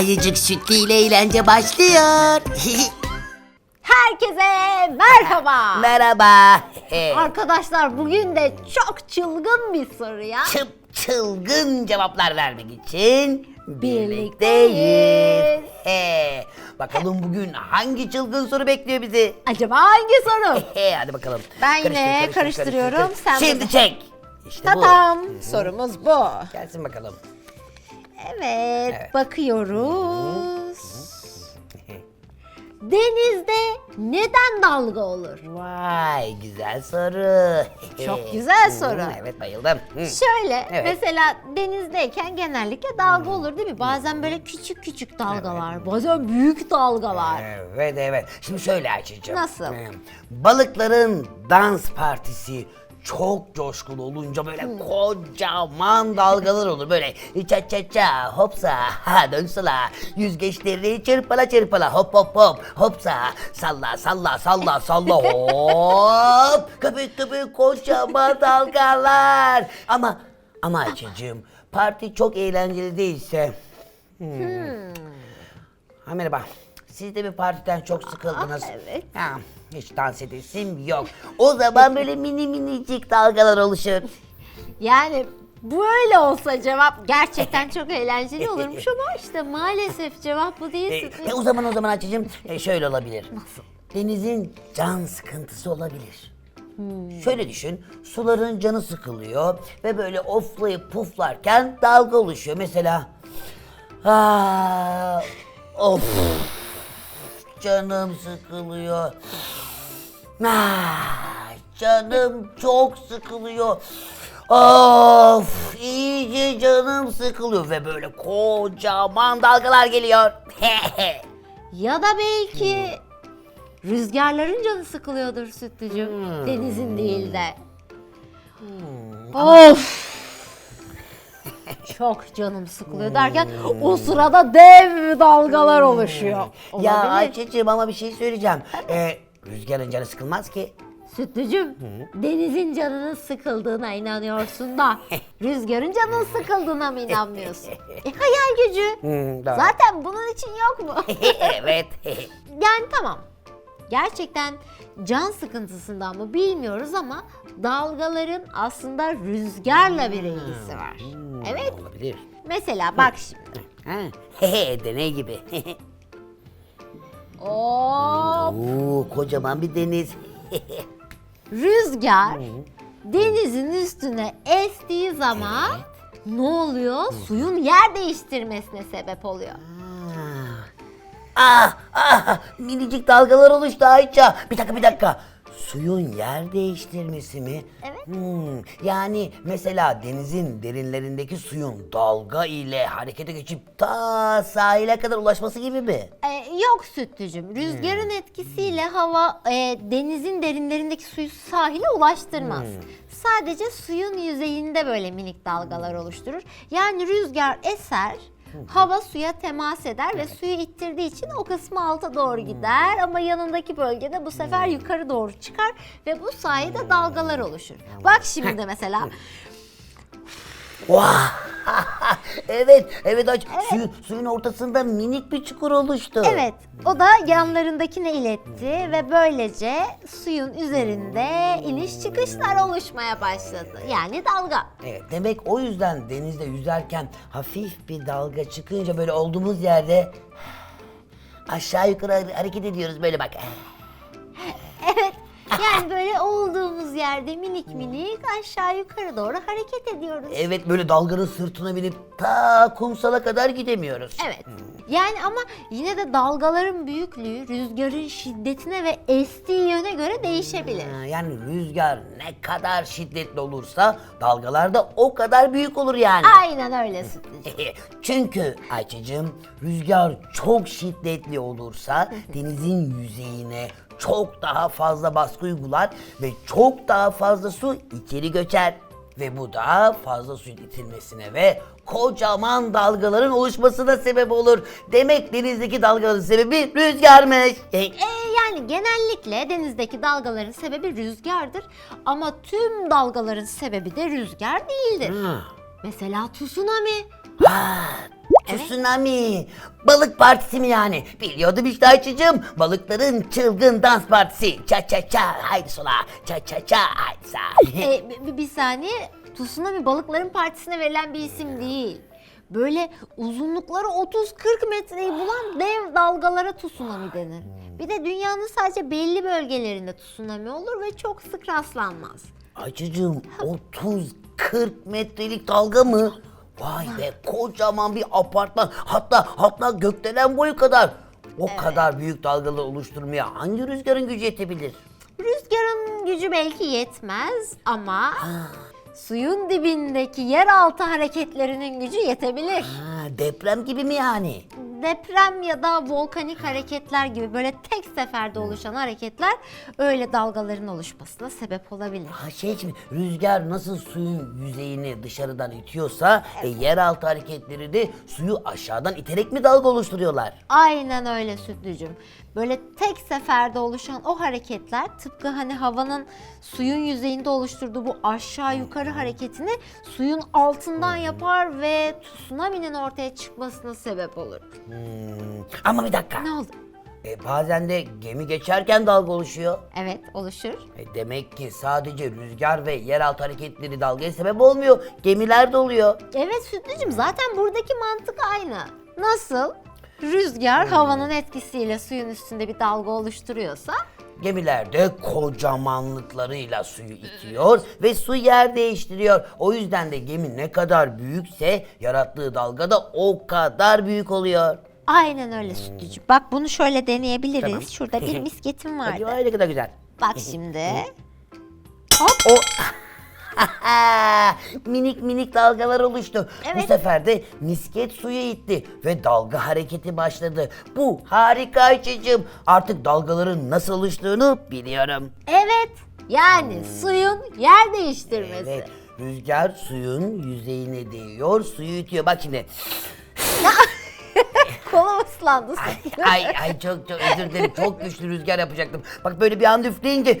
Ayıcık Sütlü ile eğlence başlıyor. Herkese merhaba. Merhaba. Arkadaşlar bugün de çok çılgın bir soru ya. Çıp çılgın cevaplar vermek için Birlikteyiz. He. Bakalım bugün hangi çılgın soru bekliyor bizi? Acaba hangi soru? He, hadi bakalım. Ben yine Karıştır, karıştır, karıştırıyorum, karıştır. sen Şimdi bunu- çek. İşte bu. Tatam. Sorumuz bu. Gelsin bakalım. Evet, Evet. bakıyoruz. Denizde neden dalga olur? Vay güzel soru. Çok güzel soru. Evet bayıldım. Şöyle Evet. mesela denizdeyken genellikle dalga olur değil mi? Bazen böyle küçük küçük dalgalar, bazen büyük dalgalar. Evet evet. Şimdi şöyle Ayça'cığım. Nasıl? Balıkların dans partisi çok coşkulu olunca böyle kocaman dalgalar olur. Böyle ça ça ça hopsa ha dön sola yüzgeçleri çırpala çırpala hop hop hop hopsa salla salla salla salla hop köpük köpük kocaman dalgalar. Ama ama Ayça'cığım parti çok eğlenceli değilse Ha merhaba. Siz de bir partiden çok sıkıldınız. evet. Ha, hiç dans edesim yok. O zaman böyle mini minicik dalgalar oluşur. Yani böyle olsa cevap gerçekten çok eğlenceli olurmuş ama işte maalesef cevap bu E, değil. e, o zaman o zaman Hatice'cim e, şöyle olabilir. Nasıl? Denizin can sıkıntısı olabilir. Hmm. Şöyle düşün, suların canı sıkılıyor ve böyle oflayıp puflarken dalga oluşuyor. Mesela, Aa, of, canım sıkılıyor. Ah, canım çok sıkılıyor. Of, iyice canım sıkılıyor ve böyle kocaman dalgalar geliyor. Ya da belki rüzgarların canı sıkılıyordur sütlücüm. Hmm. Denizin değil de. Of! Çok canım sıkılıyor derken o sırada dev dalgalar oluşuyor. Hmm. ya Olabilir. Ayça'cığım ama bir şey söyleyeceğim. Ee, rüzgarın canı sıkılmaz ki. Sütlücüm, denizin canının sıkıldığına inanıyorsun da rüzgarın canının sıkıldığına mı inanmıyorsun? E, hayal gücü. Hmm, doğru. Zaten bunun için yok mu? evet. yani tamam. Gerçekten can sıkıntısından mı bilmiyoruz ama dalgaların aslında rüzgarla bir ilgisi var. Evet. Olabilir. Mesela bak şimdi. Ha, hehe, deney gibi. Oo, kocaman bir deniz. Rüzgar denizin üstüne estiği zaman ne oluyor? Suyun yer değiştirmesine sebep oluyor. Ah, ah, minicik dalgalar oluştu Ayça. Bir dakika bir dakika. Suyun yer değiştirmesi mi? Evet. Hmm, yani mesela denizin derinlerindeki suyun dalga ile harekete geçip ta sahile kadar ulaşması gibi mi? Ee, yok sütlücüm. Rüzgarın etkisiyle hava e, denizin derinlerindeki suyu sahile ulaştırmaz. Sadece suyun yüzeyinde böyle minik dalgalar oluşturur. Yani rüzgar eser, hava suya temas eder ve suyu ittirdiği için o kısmı alta doğru gider. Ama yanındaki bölgede bu sefer yukarı doğru çıkar ve bu sayede dalgalar oluşur. Bak şimdi mesela Vah! evet, evet aç. Suyun, suyun ortasında minik bir çukur oluştu. Evet, o da yanlarındakine iletti ve böylece suyun üzerinde iniş çıkışlar oluşmaya başladı. Yani dalga. Evet, demek o yüzden denizde yüzerken hafif bir dalga çıkınca böyle olduğumuz yerde aşağı yukarı hare- hareket ediyoruz böyle bak. Yani böyle olduğumuz yerde minik minik aşağı yukarı doğru hareket ediyoruz. Evet böyle dalganın sırtına binip ta kumsala kadar gidemiyoruz. Evet. Yani ama yine de dalgaların büyüklüğü rüzgarın şiddetine ve estiği yöne göre değişebilir. Ha, Yani rüzgar ne kadar şiddetli olursa dalgalar da o kadar büyük olur yani. Aynen öyle. Çünkü Ayça'cığım rüzgar çok şiddetli olursa denizin yüzeyine çok daha fazla baskı uygular ve çok daha fazla su içeri göçer. Ve bu da fazla suyun itilmesine ve kocaman dalgaların oluşmasına sebep olur. Demek denizdeki dalgaların sebebi rüzgarmış. Ee, yani genellikle denizdeki dalgaların sebebi rüzgardır ama tüm dalgaların sebebi de rüzgar değildir. Ha. Mesela tsunami. Ha, Evet. Tsunami. Balık partisi mi yani? Biliyordum işte Ayça'cığım. Balıkların çılgın dans partisi. Ça ça ça haydi sola. Ça ça ça haydi sağa. E, bir, bir saniye. Tsunami balıkların partisine verilen bir isim değil. Böyle uzunlukları 30-40 metreyi bulan dev dalgalara tsunami denir. Bir de dünyanın sadece belli bölgelerinde tsunami olur ve çok sık rastlanmaz. Ayça'cığım 30-40 metrelik dalga mı? Vay be kocaman bir apartman. Hatta hatta gökdelen boyu kadar. O kadar büyük dalgaları oluşturmaya hangi rüzgarın gücü yetebilir? Rüzgarın gücü belki yetmez ama suyun dibindeki yeraltı hareketlerinin gücü yetebilir. Ha, deprem gibi mi yani? Deprem ya da volkanik hareketler gibi böyle tek seferde oluşan hareketler öyle dalgaların oluşmasına sebep olabilir. Ha şey mi? Rüzgar nasıl suyun yüzeyini dışarıdan itiyorsa e, yeraltı hareketleri de suyu aşağıdan iterek mi dalga oluşturuyorlar? Aynen öyle Sütlücüm. Böyle tek seferde oluşan o hareketler tıpkı hani havanın suyun yüzeyinde oluşturduğu bu aşağı yukarı hareketini suyun altından yapar ve tsunami'nin ortaya çıkmasına sebep olur. Hmm, Ama bir dakika. Ne oldu? E, bazen de gemi geçerken dalga oluşuyor. Evet oluşur. E, demek ki sadece rüzgar ve yeraltı hareketleri dalgaya sebep olmuyor. Gemiler de oluyor. Evet Sütlücüm zaten buradaki mantık aynı. Nasıl? Rüzgar havanın etkisiyle suyun üstünde bir dalga oluşturuyorsa Gemiler de kocamanlıklarıyla suyu itiyor ve su yer değiştiriyor. O yüzden de gemi ne kadar büyükse yarattığı dalga da o kadar büyük oluyor. aynen öyle Sütlücüm. Bak bunu şöyle deneyebiliriz. Tamam. Şurada bir misketim Hadi vardı. vay ne kadar güzel. Bak şimdi. O minik minik dalgalar oluştu. Bu Evet. sefer de misket suyu itti ve dalga hareketi başladı. Bu harika Ayça'cığım. Artık dalgaların nasıl oluştuğunu biliyorum. Evet. Yani suyun yer değiştirmesi. Evet. Rüzgar suyun yüzeyine değiyor, suyu itiyor. Bak şimdi. Kolum ıslandı. Ay, ay, ay çok çok özür dilerim. Çok güçlü rüzgar yapacaktım. Bak böyle bir anda üfleyince.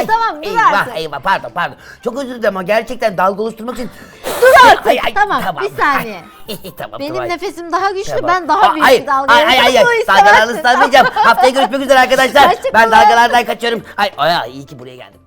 Sütlü tamam dur eyvah, artık. eyvah pardon pardon. Çok özür dilerim ama gerçekten dalga oluşturmak için. Dur artık. tamam, bir saniye. Ay, tamam, Benim tamam. nefesim daha güçlü. Tamam. Ben daha büyük bir dalga Hayır hayır yapacağım. hayır. Bu istemezsin. Dalgalarını ıslanmayacağım. Haftaya görüşmek üzere arkadaşlar. Ben dalgalardan kaçıyorum. Ay, ay iyi ki buraya geldim.